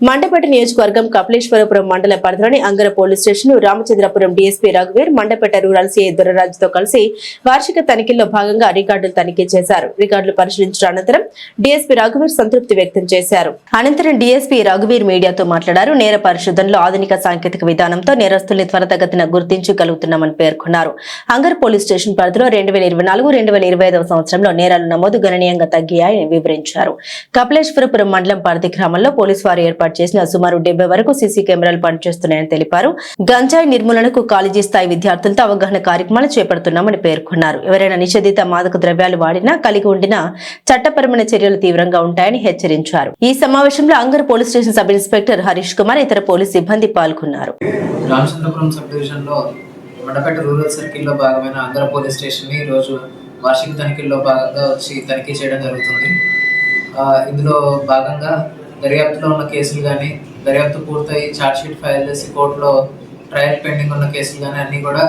మండపేట నియోజకవర్గం కపిలేశ్వరపురం మండల పరిధిలోని Angara police station Ramachandrapuram DSP రఘువీర్ Mandapeta rural CI దొరరాజుతో కలిసి వార్షిక తనిఖీల్లో భాగంగా రికార్డులు తనిఖీ చేశారు. రికార్డులు పరిశీలించిన అనంతరం డీఎస్పీ రఘువీర్ సంతృప్తి వ్యక్తం చేశారు. అనంతరం డీఎస్పీ రఘువీర్ మీడియాతో మాట్లాడారు. నేర పరిశోధనలో ఆధునిక సాంకేతిక విధానంతో నేరస్తుల్ని త్వరితగతిన గుర్తించగలుగుతున్నామని పేర్కొన్నారు. అంగర్ పోలీస్ స్టేషన్ పరిధిలో రెండు వేల ఇరవై నాలుగు రెండు వేల ఇరవై ఐదవ సంవత్సరంలో నేరాలు నమోదు గణనీయంగా తగ్గాయని వివరించారు. కపిలేశ్వరపురం మండలం పరిధి గ్రామంలో పోలీసు వారు ఏర్పాటు చేసిన సుమారు డెబ్బై వరకు సీసీ కెమెరాలు పనిచేస్తున్నాయని తెలిపారు. గంజాయి నిర్మూలనకు కాలేజీ స్థాయి విద్యార్థులతో అవగాహన కార్యక్రమాలు చేపడుతున్నామని పేర్కొన్నారు. ఎవరైనా నిషేధిత మాదక ద్రవ్యాలు వాడినా కలిగి ఉండిన చట్టపరమైన చర్యలు తీవ్రంగా ఉంటాయని హెచ్చరించారు. ఈ సమావేశంలో Angar police station sub inspector Harish Kumar ఇతర పోలీస్ సిబ్బంది పాల్గొన్నారు. రామచంద్రపురం సబ్ డివిజన్లో మండపేట రూరల్ సర్కిల్లో భాగమైన ఆంధ్ర పోలీస్ స్టేషన్ని ఈరోజు వార్షిక తనిఖీల్లో భాగంగా వచ్చి తనిఖీ చేయడం జరుగుతుంది. ఇందులో భాగంగా దర్యాప్తులో ఉన్న కేసులు కానీ దర్యాప్తు పూర్తయి ఛార్జ్షీట్ ఫైల్ చేసి కోర్టులో ట్రయల్ పెండింగ్ ఉన్న కేసులు కానీ అన్నీ కూడా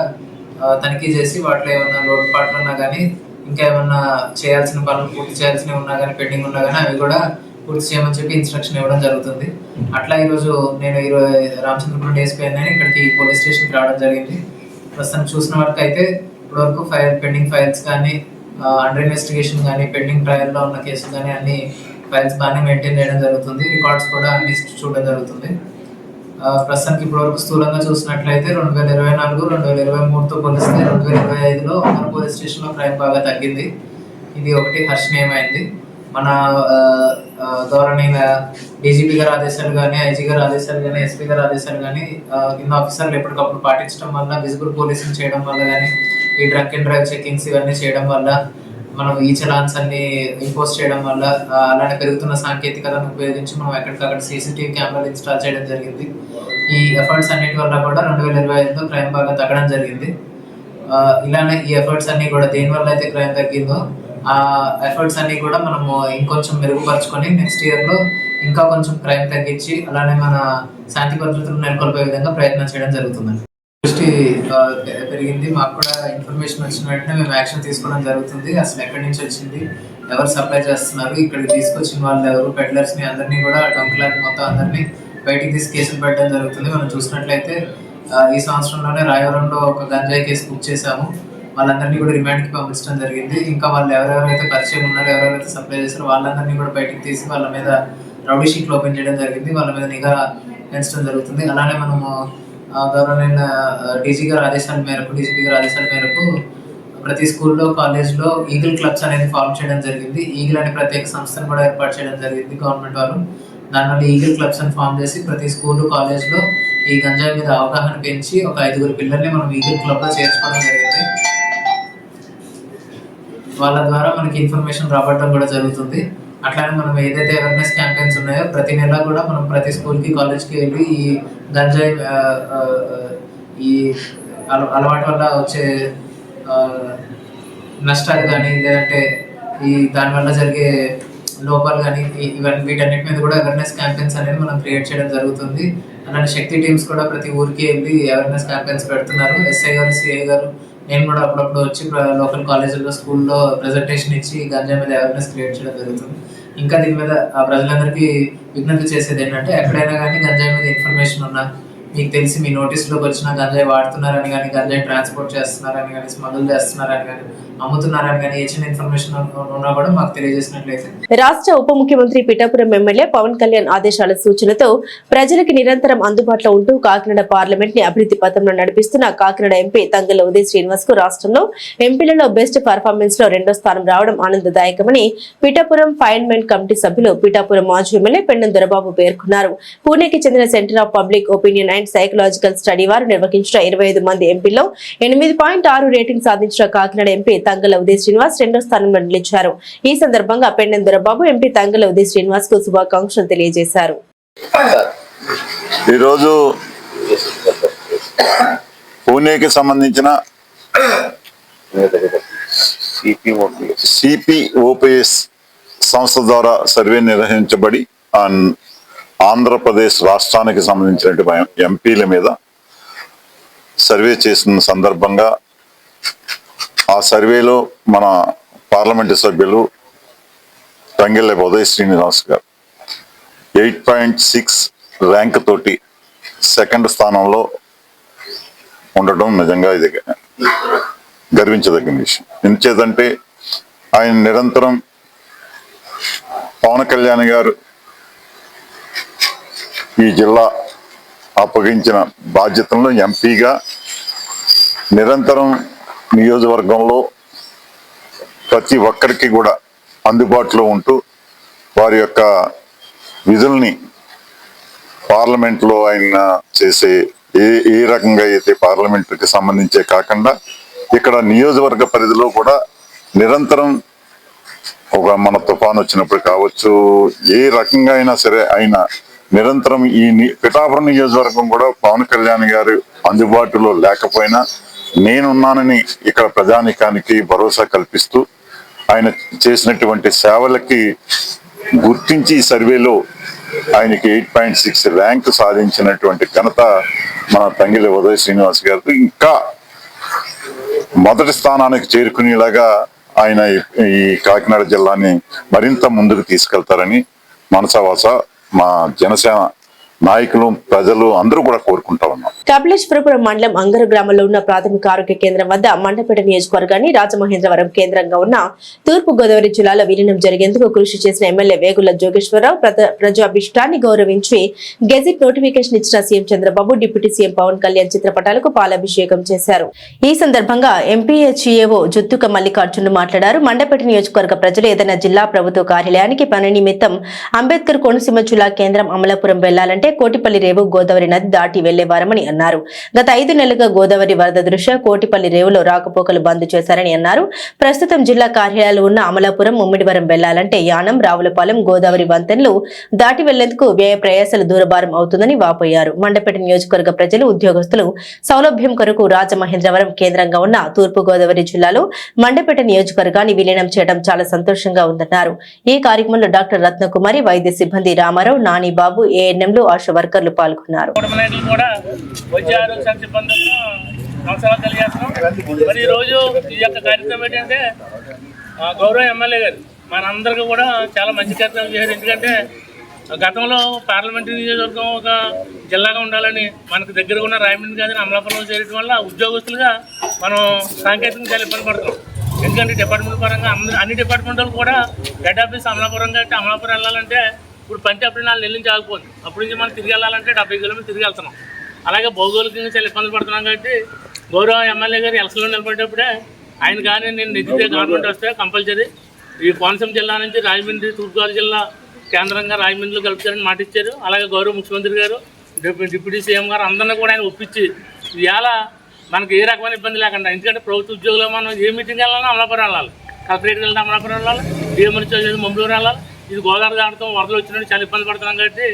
తనిఖీ చేసి వాటిలో ఏమైనా లోటుపాట్లు ఉన్నా కానీ ఇంకా ఏమన్నా చేయాల్సిన పనులు పూర్తి చేయాల్సినవి ఉన్నా కానీ పెండింగ్ ఉన్నా కానీ అవి కూడా పూర్తి చేయమని చెప్పి ఇన్స్ట్రక్షన్ ఇవ్వడం జరుగుతుంది. అట్లా ఈరోజు నేను ఈరోజు రామచంద్రపురం డిఎస్పీ అని ఇక్కడికి పోలీస్ స్టేషన్కి రావడం జరిగింది. ప్రస్తుతం చూసిన వరకు అయితే ఇప్పటివరకు ఫైల్ పెండింగ్ ఫైల్స్ కానీ అండర్ ఇన్వెస్టిగేషన్ కానీ పెండింగ్ ట్రయల్లో ఉన్న కేసులు కానీ అన్నీ ఫైల్స్ బాగానే మెయింటైన్ చేయడం జరుగుతుంది. రికార్డ్స్ కూడా అన్ని చూడడం జరుగుతుంది. ప్రస్తుతానికి ఇప్పటివరకు స్థూలంగా చూసినట్లయితే రెండు వేల ఇరవై నాలుగు రెండు వేల ఇరవై మూడుతో పోలిస్తే రెండు వేల ఇరవై ఐదులో మన పోలీస్ స్టేషన్లో క్రైమ్ బాగా తగ్గింది. ఇది ఒకటి హర్షణీయమైంది. మన ధోరణి డీజీపీ గారు ఆదేశాలు కానీ ఐజీ గారు ఆదేశాలు కానీ ఎస్పీ గారు ఆదేశాలు కానీ కింద ఆఫీసర్లు ఎప్పటికప్పుడు పాటించడం వల్ల విజిబుల్ పోలీసింగ్ చేయడం వల్ల కానీ ఈ డ్రగ్ అండ్ డ్రైవ్ చెకింగ్స్ ఇవన్నీ చేయడం వల్ల మనం ఈ చలాన్స్ అన్ని ఇంపోజ్ చేయడం వల్ల అలానే పెరుగుతున్న సాంకేతికతను ఉపయోగించి మనం ఎక్కడికక్కడ సీసీటీవీ కెమెరాలు ఇన్స్టాల్ చేయడం జరిగింది. ఈ ఎఫర్ట్స్ అన్నిటి వల్ల కూడా రెండు వేల ఇరవై ఐదులో క్రైమ్ బాగా తగ్గడం జరిగింది. ఇలానే ఈ ఎఫర్ట్స్ అన్ని కూడా దేని వల్ల అయితే క్రైమ్ తగ్గిందో ఆ ఎఫర్ట్స్ అన్ని కూడా మనము ఇంకొంచెం మెరుగుపరుచుకొని నెక్స్ట్ ఇయర్లో ఇంకా కొంచెం క్రైమ్ తగ్గించి అలానే మన శాంతి భద్రతలు నెలకొల్పే విధంగా ప్రయత్నం చేయడం జరుగుతుంది దృష్టి పెరిగింది. మాకు కూడా ఇన్ఫర్మేషన్ వచ్చిన వెంటనే మేము యాక్షన్ తీసుకోవడం జరుగుతుంది. అసలు ఎక్కడి నుంచి వచ్చింది? ఎవరు సప్లై చేస్తున్నారు? ఇక్కడికి తీసుకొచ్చిన వాళ్ళు ఎవరు? పెడ్లర్స్ని అందరినీ కూడా డొంకలాకి మొత్తం అందరినీ బయటికి తీసి కేసులు పెట్టడం జరుగుతుంది. మనం చూసినట్లయితే ఈ సంవత్సరంలోనే రాయవరంలో ఒక గంజాయి కేసు బుక్ చేశాము. వాళ్ళందరినీ కూడా రిమాండ్కి పంపించడం జరిగింది. ఇంకా వాళ్ళు ఎవరెవరైతే పరిచయం ఉన్నారో ఎవరెవరైతే సప్లై చేస్తారో వాళ్ళందరినీ కూడా బయటికి తీసి వాళ్ళ మీద రౌడీ షీట్లు ఓపెన్ చేయడం జరిగింది. వాళ్ళ మీద నిఘా పెంచడం జరుగుతుంది. అలానే మనము గవర్నమెంట్ డీజీ గారి ఆదేశాల మేరకు డీజీపీ గారి ఆదేశాల మేరకు ప్రతి స్కూల్లో కాలేజ్లో ఈగిల్ క్లబ్స్ అనేది ఫామ్ చేయడం జరిగింది. ఈగిల్ అనే ప్రత్యేక సంస్థను కూడా ఏర్పాటు చేయడం జరిగింది గవర్నమెంట్ వారు దానివల్ల ఈగిల్ క్లబ్స్ అని ఫామ్ చేసి ప్రతి స్కూల్ కాలేజ్లో ఈ గంజాయి మీద అవగాహన పెంచి ఒక ఐదుగురు పిల్లల్ని మనం ఈగిల్ క్లబ్లో చేర్చుకోవడం జరిగింది. వాళ్ళ ద్వారా మనకి ఇన్ఫర్మేషన్ రాబట్టడం కూడా జరుగుతుంది. అట్లానే మనం ఏదైతే అవేర్నెస్ క్యాంపెయిన్స్ ఉన్నాయో ప్రతి నెల కూడా మనం ప్రతి స్కూల్కి కాలేజ్కి వెళ్ళి ఈ గంజాయి ఈ అల- అలవాటు వల్ల వచ్చే నష్టాలు కానీ లేదంటే ఈ దానివల్ల జరిగే లోపాలు కానీ ఇవన్నీ వీటన్నిటి మీద కూడా అవేర్నెస్ క్యాంపెయిన్స్ అనేది మనం క్రియేట్ చేయడం జరుగుతుంది. అలానే శక్తి టీమ్స్ కూడా ప్రతి ఊరికి వెళ్ళి అవేర్నెస్ క్యాంపెయిన్స్ పెడుతున్నారు. ఎస్ఐ గారు సిఐ గారు నేను కూడా అప్పుడప్పుడు వచ్చి లోకల్ కాలేజీల్లో స్కూల్లో ప్రెజెంటేషన్ ఇచ్చి గంజా గంజాయి మీద అవేర్నెస్ క్రియేట్ చేయడం జరుగుతుంది. ఇంకా దీని మీద ఆ ప్రజలందరికీ విజ్ఞప్తి చేసేది ఏంటంటే ఎక్కడైనా కానీ గంజాయి మీద ఇన్ఫర్మేషన్ ఉన్నా మీకు తెలిసి మీ నోటీస్లోకి వచ్చిన గంజాయి వాడుతున్నారని కానీ గంజాయి ట్రాన్స్పోర్ట్ చేస్తున్నారని కానీ స్మగుల్ చేస్తున్నారని కానీ అమ్ముతున్నారని కానీ ఏ చిన్న ఇన్ఫర్మేషన్ ఉన్నా కూడా మాకు తెలియజేసినట్లయితే. రాష్ట్ర ఉప ముఖ్యమంత్రి పిఠాపురం ఎమ్మెల్యే పవన్ కళ్యాణ్ ఆదేశాల సూచనతో ప్రజలకు నిరంతరం అందుబాటులో ఉంటూ కాకినాడ పార్లమెంట్ని అభివృద్ధి పథంలో నడిపిస్తున్న కాకినాడ ఎంపీ తంగల ఉదయ్ శ్రీనివాస్కు రాష్ట్రంలో ఎంపీలలో బెస్ట్ పర్ఫార్మెన్స్లో రెండో స్థానం రావడం ఆనందదాయకమని పిఠాపురం ఫైన్మెంట్ కమిటీ సభ్యులు పిఠాపురం మాజీ ఎమ్మెల్యే పెండం దొరబాబు పేర్కొన్నారు. పూణేకి చెందిన centre of public opinion and psychological study వారు నిర్వహించిన ఇరవై ఐదు మంది ఎంపీలో ఎనిమిది పాయింట్ ఆరు రేటింగ్ సాధించిన కాకినాడ ఎంపీ తంగల ఉదయ్ శ్రీనివాస్ రెండో స్థానంలో నిలిచారు. ఈ సందర్భంగా పెండెందురబాబు ఎంపీ తంగల ఉదయ్ శ్రీనివాస్కు శుభాకాంక్షలు తెలియజేశారు. ఈరోజు పూణేకి సంబంధించిన సిపిఓపిఎస్ సంస్థ ద్వారా సర్వే నిర్వహించబడి ఆంధ్రప్రదేశ్ రాష్ట్రానికి సంబంధించినటువంటి ఎంపీల మీద సర్వే చేసిన సందర్భంగా ఆ సర్వేలో మన పార్లమెంటు సభ్యులు తంగెళ్ళ ఉదయ్ శ్రీనివాస్ గారు. ఎయిట్ పాయింట్ సిక్స్ ర్యాంక్ తోటి సెకండ్ స్థానంలో ఉండడం నిజంగా ఇది గర్వించదగిన విషయం. ఎందుచేతంటే ఆయన నిరంతరం పవన్ కళ్యాణ్ గారు ఈ జిల్లా అప్పగించిన బాధ్యతలను ఎంపీగా నిరంతరం నియోజకవర్గంలో ప్రతి ఒక్కరికి కూడా అందుబాటులో ఉంటూ వారి యొక్క విధుల్ని పార్లమెంట్లో ఆయన చేసే ఏ ఏ రకంగా అయితే పార్లమెంట్కి సంబంధించే కాకుండా ఇక్కడ నియోజకవర్గ పరిధిలో కూడా నిరంతరం ఒక మన తుఫాన్ వచ్చినప్పుడు కావచ్చు ఏ రకంగా అయినా సరే ఆయన నిరంతరం ఈ పిఠాపురం నియోజకవర్గం కూడా పవన్ కళ్యాణ్ గారు అందుబాటులో లేకపోయినా నేనున్నానని ఇక్కడ ప్రజానికానికి భరోసా కల్పిస్తూ ఆయన చేసినటువంటి సేవలకి గుర్తించి ఈ సర్వేలో ఆయనకి ఎయిట్ పాయింట్ సిక్స్ ర్యాంక్ సాధించినటువంటి ఘనత మన తంగిలి ఉదయ శ్రీనివాస్ గారికి ఇంకా మొదటి స్థానానికి చేరుకునేలాగా ఆయన ఈ- ఈ కాకినాడ జిల్లాని మరింత ముందుకు తీసుకెళ్తారని మనసావాస మా జనసేన నాయకులు ప్రజలు అందరూ కూడా కోరుకుంటా ఉన్నాం. కపిలేశ్వరపురం మండలం అంగర గ్రామంలో ఉన్న ప్రాథమిక ఆరోగ్య కేంద్రం వద్ద మండపేట నియోజకవర్గాన్ని రాజమహేంద్రవరం కేంద్రంగా ఉన్న తూర్పు గోదావరి జిల్లాలో విలీనం జరిగేందుకు కృషి చేసిన ఎమ్మెల్యే వేగుల జోగేశ్వరరావు ప్రజాభిష్టాన్ని గౌరవించి గెజిట్ నోటిఫికేషన్ ఇచ్చిన CM Chandrababu deputy CM Pawan Kalyan చిత్రపటాలకు పాలాభిషేకం చేశారు. ఈ సందర్భంగా ఎంపీహెచ్ఈఓ జుత్తుక మల్లికార్జున్ మాట్లాడారు. మండపేట నియోజకవర్గ ప్రజలు ఏదైనా జిల్లా ప్రభుత్వ కార్యాలయానికి పని నిమిత్తం అంబేద్కర్ కోనసీమ జిల్లా కేంద్రం అమలాపురం వెళ్ళాలంటే కోటిపల్లి రేవు గోదావరి నది దాటి వెళ్ళేవారమని అన్నారు. గత ఐదు నెలలుగా గోదావరి వరద దృష్ట్యా కోటిపల్లి రేవులో రాకపోకలు బంద్ చేశారని అన్నారు. ప్రస్తుతం జిల్లా కార్యాలయాలు ఉన్న అమలాపురం ముమ్మిడివరం వెళ్ళాలంటే యానం రావులపాలెం గోదావరి వంతెనలు దాటి వెళ్ళేందుకు వ్యయ ప్రయాసాలు దూరభారం అవుతుందని వాపోయారు. మండపేట నియోజకవర్గ ప్రజలు ఉద్యోగస్తులు సౌలభ్యం కొరకు రాజమహేంద్రవరం కేంద్రంగా ఉన్న తూర్పు గోదావరి జిల్లాలో మండపేట నియోజకవర్గాన్ని విలీనం చేయడం చాలా సంతోషంగా ఉందన్నారు. ఈ కార్యక్రమంలో డాక్టర్ రత్నకుమారి వైద్య సిబ్బంది రామారావు నాని బాబు ఏఎన్ఎంలు ఆశా వర్కర్లు పాల్గొన్నారు. కూడా మరి రోజు ఈ యొక్క కార్యక్రమం ఏంటంటే గౌరవ ఎమ్మెల్యే గారు మనందరికీ కూడా చాలా మంచి కార్యక్రమం చేశారు. ఎందుకంటే గతంలో పార్లమెంటరీ నియోజకవర్గం ఒక జిల్లాగా ఉండాలని మనకు దగ్గర ఉన్న రాయమండ్రి గారిని అమలాపురంలో చేరడం వల్ల ఉద్యోగస్తులుగా మనం సాంకేతికంగా చాలా ఇబ్బంది పడుతున్నాం. ఎందుకంటే డిపార్ట్మెంట్ పరంగా అన్ని డిపార్ట్మెంట్లు కూడా హెడ్ ఆఫీస్ అమలాపురం కాబట్టి అమలాపురం వెళ్ళాలంటే ఇప్పుడు పంచి అప్పుడు నాలుగు నెలల నుంచి ఆగిపోతుంది అప్పటి నుంచి మనం తిరిగి వెళ్ళాలంటే డెబ్బై కిలోమీటర్లు తిరిగి వెళ్తున్నాం. అలాగే భౌగోళికంగా చాలా ఇబ్బందులు పడుతున్నాం కాబట్టి గౌరవ ఎమ్మెల్యే గారు ఎలక్షన్లో నిలబడేటప్పుడే ఆయన కానీ నేను నెగ్గితే గవర్నమెంట్ వస్తే కంపల్సరీ ఈ కోనసీమ జిల్లా నుంచి రాజమండ్రి తూర్పుగోదావరి జిల్లా కేంద్రంగా రాజమండ్రిలో కలుపుతారని మాట ఇచ్చారు. అలాగే గౌరవ ముఖ్యమంత్రి గారు డిప్యూటీ సీఎం గారు అందరినీ కూడా ఆయన ఒప్పించి ఇవాళ మనకి ఏ రకమైన ఇబ్బంది లేకుండా ఎందుకంటే ప్రభుత్వ ఉద్యోగులు మనం ఏ మీటింగ్ వెళ్ళాలన్నా అమలాపురం వెళ్ళాలి. కలెక్టరేట్కి వెళ్తే అమలాపురం వెళ్ళాలి. డిఎంఎల్ మంగళూరు వెళ్ళాలి. ఇది గోదావరి దాటడం వరదలు వచ్చినట్టు చాలా ఇబ్బంది పడుతున్నాం కాబట్టి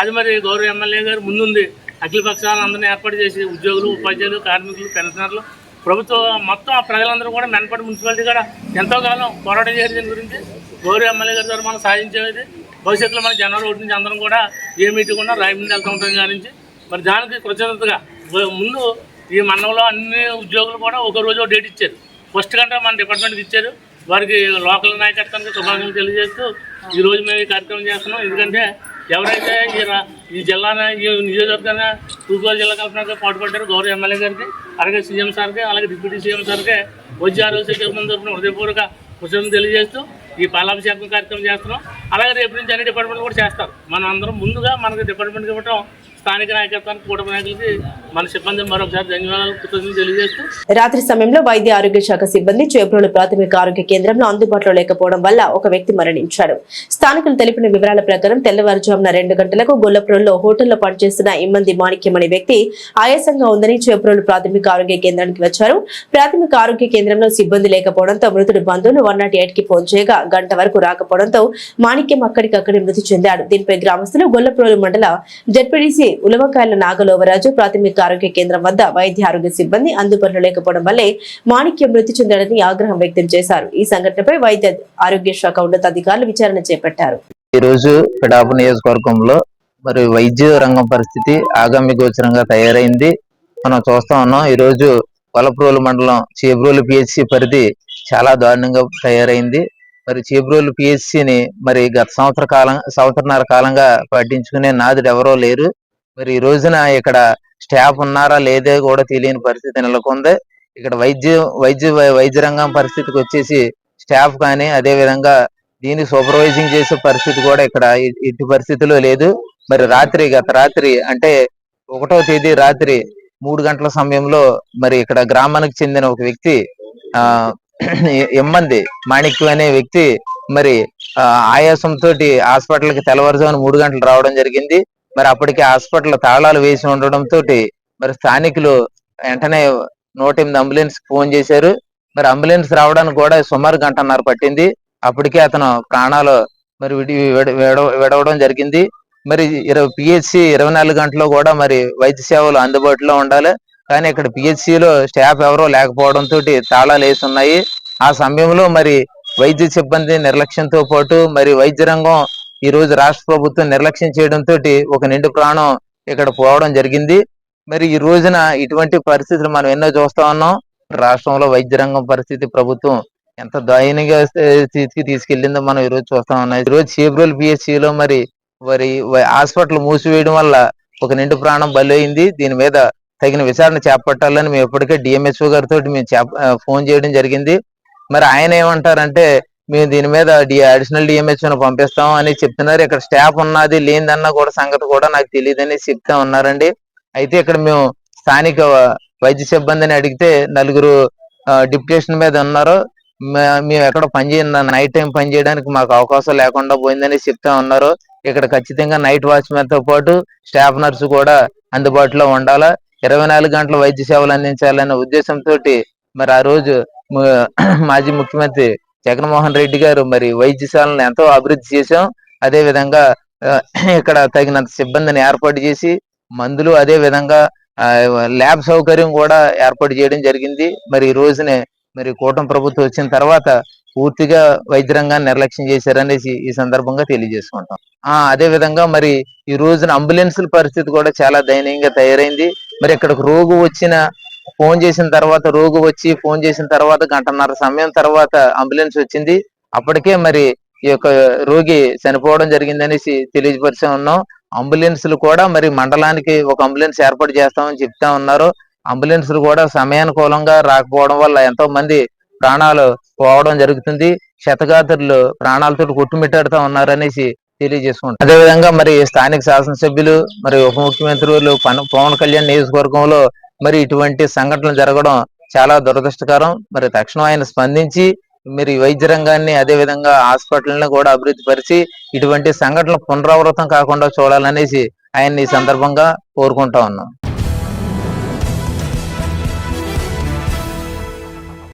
అది మరి గౌరవ ఎమ్మెల్యే గారు ముందుంది. అఖిల పక్షాలను అందరినీ ఏర్పాటు చేసి ఉద్యోగులు ఉపాధ్యాయులు కార్మికులు పెన్షనర్లు ప్రభుత్వం మొత్తం ఆ ప్రజలందరూ కూడా మెనపడి మున్సిపాలిటీ కూడా ఎంతో కాలం పోరాటం చేసి దీని గురించి గౌరవ ఎమ్మెల్యే గారి ద్వారా మనం సాధించేది భవిష్యత్తులో మన జనవరి ఒకటి నుంచి అందరం కూడా ఏ మీటింగ్ ఉన్నా రాయమండ్రి వెళ్తూ ఉంటాం కాడి నుంచి. మరి దానికి కృతజ్ఞతగా ముందు ఈ మండలంలో అన్ని ఉద్యోగులు కూడా ఒక రోజు ఒక డేట్ ఇచ్చారు. ఫస్ట్ కంటే మన డిపార్ట్మెంట్కి ఇచ్చారు. వారికి లోకల్ నాయకత్వానికి శుభాకాంక్షలు తెలియజేస్తూ ఈ రోజు మేము ఈ కార్యక్రమం చేస్తున్నాం. ఎందుకంటే ఎవరైతే ఈ జిల్లాన ఈ జిల్లా ఈ తూర్పుగోదావరి జిల్లా కల్పనగా పాటుపడ్డారు గౌరవ ఎమ్మెల్యే గారికి అలాగే సీఎం సార్కి అలాగే డిప్యూటీ సీఎం సార్కి వచ్చి ఆరోగ్య శాఖ తరఫున హృదయపూర్వక కృషులను తెలియజేస్తూ ఈ పాలాభిషేకం కార్యక్రమం చేస్తున్నాం. అలాగే రేపు నుంచి అన్ని డిపార్ట్మెంట్లు కూడా చేస్తారు. మనం అందరం ముందుగా మనకి డిపార్ట్మెంట్కి ఇవ్వటం రాత్రి సమయంలో వైద్య ఆరోగ్య శాఖ సిబ్బంది చేబ్రోలు ప్రాథమిక ఆరోగ్య కేంద్రంలో అందుబాటులో లేకపోవడం వల్ల ఒక వ్యక్తి మరణించాడు. స్థానికులు తెలిపిన వివరాల ప్రకారం తెల్లవారుజామున రెండు గంటలకు గొల్లపురంలో హోటల్లో పనిచేస్తున్న ఇమ్మంది మాణిక్యం అనే వ్యక్తి ఆయాసంగా ఉందని చేబ్రోలు ప్రాథమిక ఆరోగ్య కేంద్రానికి వచ్చారు. ప్రాథమిక ఆరోగ్య కేంద్రంలో సిబ్బంది లేకపోవడంతో మృతుడు బంధువులు వన్ నాట్ ఎయిట్కి ఫోన్ చేయగా గంట వరకు రాకపోవడంతో మాణిక్యం అక్కడికక్కడే మృతి చెందాడు. దీనిపై గ్రామస్తులు గొల్లపురోలు మండల జడ్పీడీసీ ఉలవకాయల నాగలోవరాజు ప్రాథమిక ఆరోగ్య కేంద్రం వద్ద వైద్య ఆరోగ్య సిబ్బంది అందుబాటులో లేకపోవడం వల్లే మాణిక్యం మృతి చెందాడని ఆగ్రహం వ్యక్తం చేశారు. ఈ సంఘటనపై వైద్య ఆరోగ్య శాఖ ఉన్నతాధికారులు విచారణ చేపట్టారు. ఈ రోజు పిడాపు నియోజకవర్గంలో మరి వైద్య రంగం పరిస్థితి ఆగామి గోచరంగా తయారైంది. మనం చూస్తా ఉన్నాం ఈ రోజు కొలప్రోలు మండలం చేబ్రోలు పిహెచ్సి పరిధి చాలా దారుణంగా తయారైంది. మరి చేబ్రోలు పిహెచ్సిని మరి గత సంవత్సర కాలం సంవత్సరన్నర కాలంగా పట్టించుకునే నాదుడు ఎవరో లేరు. మరి ఈ రోజున ఇక్కడ స్టాఫ్ ఉన్నారా లేదే కూడా తెలియని పరిస్థితి నెలకొంది. ఇక్కడ వైద్య వైద్య వైద్య రంగం పరిస్థితికి వచ్చేసి స్టాఫ్ కానీ అదే విధంగా దీన్ని సూపర్వైజింగ్ చేసే పరిస్థితి కూడా ఇక్కడ ఇటు పరిస్థితిలో లేదు. మరి రాత్రి గత రాత్రి అంటే ఒకటో తేదీ రాత్రి మూడు గంటల సమయంలో మరి ఇక్కడ గ్రామానికి చెందిన ఒక వ్యక్తి ఆ ఎమ్మంది మాణిక్యం అనే వ్యక్తి మరి ఆ, ఆయాసంతో హాస్పిటల్కి తెల్లవారుజామున మూడు గంటలు రావడం జరిగింది. మరి అప్పటికి హాస్పిటల్ తాళాలు వేసి ఉండడంతో మరి స్థానికులు వెంటనే నూట ఎనిమిది అంబులెన్స్ ఫోన్ చేశారు. మరి అంబులెన్స్ రావడానికి కూడా సుమారు గంటన్నర పట్టింది. అప్పటికే అతను ప్రాణాలు మరి విడి విడ- విడవడం జరిగింది. మరి ఇరవై పిహెచ్సి ఇరవై నాలుగు గంటల్లో కూడా మరి వైద్య సేవలు అందుబాటులో ఉండాలి. కానీ ఇక్కడ పిహెచ్సిలో లో స్టాఫ్ ఎవరో లేకపోవడంతో తాళాలు వేసి ఉన్నాయి. ఆ సమయంలో మరి వైద్య సిబ్బంది నిర్లక్ష్యంతో పాటు మరి వైద్య రంగం ఈ రోజు రాష్ట్ర ప్రభుత్వం నిర్లక్ష్యం చేయడంతో ఒక నిండు ప్రాణం ఇక్కడ పోవడం జరిగింది. మరి ఈ రోజున ఇటువంటి పరిస్థితులు మనం ఎన్నో చూస్తా ఉన్నాం. రాష్ట్రంలో వైద్య రంగం పరిస్థితి ప్రభుత్వం ఎంత దయనీయ స్థితికి తీసుకెళ్ళిందో మనం ఈ రోజు చూస్తా ఉన్నాం. ఈ రోజు చేబ్రోల్ పిహెచ్సి లో మరి వారి హాస్పిటల్ మూసివేయడం వల్ల ఒక నిండు ప్రాణం బలైంది. దీని మీద తగిన విచారణ చేపట్టాలని మేము ఇప్పటికే డిఎంహెచ్ఓ గారితో మేము చేప- ఫోన్ చేయడం జరిగింది. మరి ఆయన ఏమంటారంటే మేము దీని మీద డి అడిషనల్ డిఎంహెచ్ పంపిస్తాం అని చెప్తున్నారు. ఇక్కడ స్టాఫ్ ఉన్నది లేదన్న కూడా సంగతి కూడా నాకు తెలియదని చెప్తా ఉన్నారండి. అయితే ఇక్కడ మేము స్థానిక వైద్య సిబ్బందిని అడిగితే నలుగురు డిప్యుటేషన్ మీద ఉన్నారు. మే- మేము ఎక్కడ పనిచేయ నైట్ టైం పని చేయడానికి మాకు అవకాశం లేకుండా పోయిందని చెప్తా ఉన్నారు. ఇక్కడ ఖచ్చితంగా నైట్ వాచ్మెన్తో పాటు స్టాఫ్ నర్సు కూడా అందుబాటులో ఉండాలా. ఇరవై నాలుగు గంటల వైద్య సేవలు అందించాలనే ఉద్దేశంతో మరి ఆ రోజు మాజీ ముఖ్యమంత్రి జగన్మోహన్ రెడ్డి గారు మరి వైద్యశాలను ఎంతో అభివృద్ధి చేశాం. అదే విధంగా ఇక్కడ తగినంత సిబ్బందిని ఏర్పాటు చేసి మందులు అదే విధంగా ఆ, ల్యాబ్ సౌకర్యం కూడా ఏర్పాటు చేయడం జరిగింది. మరి ఈ రోజునే మరి కూటమి ప్రభుత్వం వచ్చిన తర్వాత పూర్తిగా వైద్య రంగాన్ని నిర్లక్ష్యం చేశారనేసి ఈ సందర్భంగా తెలియజేసుకుంటాం. ఆ అదే విధంగా మరి ఈ రోజున అంబులెన్సుల పరిస్థితి కూడా చాలా దయనీయంగా తయారైంది. మరి ఇక్కడికి రోగు వచ్చిన ఫోన్ చేసిన తర్వాత రోగు వచ్చి ఫోన్ చేసిన తర్వాత గంటన్నర సమయం తర్వాత అంబులెన్స్ వచ్చింది. అప్పటికే మరి ఈ యొక్క రోగి చనిపోవడం జరిగిందనేసి తెలియపరిచే ఉన్నాం. అంబులెన్స్లు కూడా మరి మండలానికి ఒక అంబులెన్స్ ఏర్పాటు చేస్తామని చెప్తా ఉన్నారు. అంబులెన్స్లు కూడా సమయానుకూలంగా రాకపోవడం వల్ల ఎంతో మంది ప్రాణాలు పోవడం జరుగుతుంది. శతగాత్రులు ప్రాణాలతో కొట్టుమిట్టాడుతూ ఉన్నారనేసి తెలియజేసుకుంటాం. అదే విధంగా మరి స్థానిక శాసనసభ్యులు మరి ఉప ముఖ్యమంత్రులు పవన్ కళ్యాణ్ నియోజకవర్గంలో మరి ఇటువంటి సంఘటనలు జరగడం చాలా దురదృష్టకరం. మరి తక్షణం ఆయన స్పందించి మరి వైద్య రంగాన్ని అదే విధంగా హాస్పిటల్ని కూడా అభివృద్ధి పరిచి ఇటువంటి సంఘటనలు పునరావృతం కాకుండా చూడాలనేసి ఆయన్ని ఈ సందర్భంగా కోరుకుంటా ఉన్నాం.